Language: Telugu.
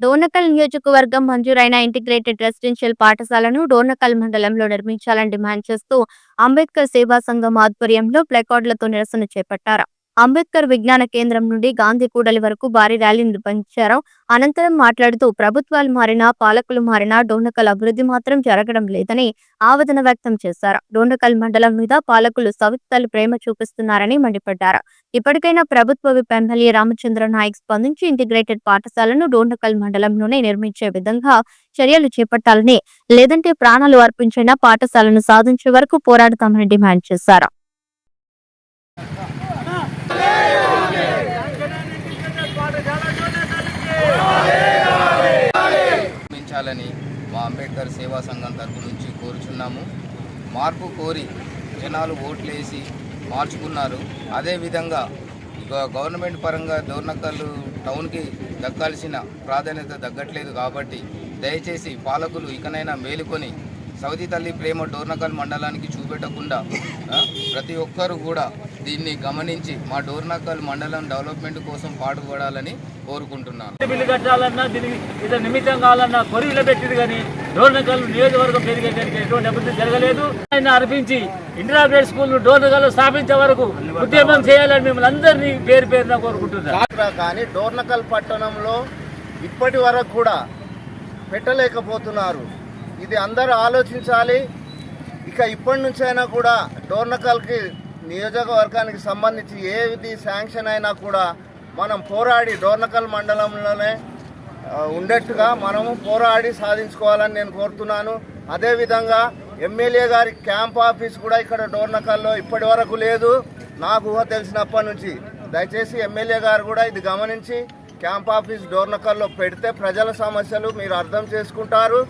డోర్నకల్ నియోజకవర్గం మంజూరైన ఇంటిగ్రేటెడ్ రెసిడెన్షియల్ పాఠశాలను డోర్నకల్ మండలంలో నిర్మించాలని డిమాండ్ చేస్తూ అంబేద్కర్ సేవా సంఘం ఆధ్వర్యంలో ప్లకార్డులతో నిరసన చేపట్టారు. అంబేద్కర్ విజ్ఞాన కేంద్రం నుండి గాంధీ కూడలి వరకు భారీ ర్యాలీ నిర్వహించారు. అనంతరం మాట్లాడుతూ ప్రభుత్వాలు మారినా పాలకులు మారినా డోండకల్ అభివృద్ధి మాత్రం జరగడం లేదని ఆవేదన వ్యక్తం చేశారు. డోండకల్ మండలం మీద పాలకులు సవితలు ప్రేమ చూపిస్తున్నారని మండిపడ్డారు. ఇప్పటికైనా ప్రభుత్వ విప్ ఎమ్మెల్యే రామచంద్ర నాయక్ స్పందించి ఇంటిగ్రేటెడ్ పాఠశాలను డోండకల్ మండలంలోనే నిర్మించే విధంగా చర్యలు చేపట్టాలని లేదంటే ప్రాణాలు అర్పించైనా పాఠశాలను సాధించే వరకు పోరాడతామని డిమాండ్ చేశారు. నిర్మించాలని మా అంబేద్కర్ సేవా సంఘం తరపు నుంచి కోరుచున్నాము. మార్పు కోరి జనాలు ఓట్లేసి మార్చుకున్నారు. అదేవిధంగా గవర్నమెంట్ పరంగా దోర్నకల్లు టౌన్కి దక్కాల్సిన ప్రాధాన్యత దగ్గట్లేదు కాబట్టి దయచేసి పాలకులు ఇకనైనా మేలుకొని సౌదీ తల్లి ప్రేమ డోర్నకల్ మండలానికి చూపెట్టకుండా ప్రతి ఒక్కరు కూడా దీన్ని గమనించి మా డోర్నకల్ మండలం డెవలప్మెంట్ కోసం పాటుపడాలని కోరుకుంటున్నాను. బిల్లు కట్టాలన్నా దీనికి ఇతర నిమిత్తం కావాలన్నా కొరీలో పెట్టింది కానీ డోర్నకల్ నియోజకవర్గం పెరిగేదానికి ఎటువంటి అభివృద్ధి జరగలేదు. ఆయన అర్పించి ఇంటర్గ్రేట్ స్కూల్ డోర్నకల్ స్థాపించే వరకు ఉద్యమం చేయాలని మిమ్మల్ని అందరినీ పేరు పేరున కోరుకుంటున్నాను. కాకినాడ కానీ డోర్నకల్ పట్టణంలో ఇప్పటి వరకు కూడా పెట్టలేకపోతున్నారు. ఇది అందరూ ఆలోచించాలి. ఇక ఇప్పటి నుంచైనా కూడా డోర్నకల్కి నియోజకవర్గానికి సంబంధించి ఏది శాంక్షన్ అయినా కూడా మనం పోరాడి డోర్నకల్ మండలంలోనే ఉండేట్టుగా మనము పోరాడి సాధించుకోవాలని నేను కోరుతున్నాను. అదేవిధంగా ఎమ్మెల్యే గారి క్యాంప్ ఆఫీస్ కూడా ఇక్కడ డోర్నకల్లో ఇప్పటి వరకు లేదు. నాకు ఊహ తెలిసినప్పటి నుంచి దయచేసి ఎమ్మెల్యే గారు కూడా ఇది గమనించి క్యాంప్ ఆఫీస్ డోర్నకల్లో పెడితే ప్రజల సమస్యలు మీరు అర్థం చేసుకుంటారు.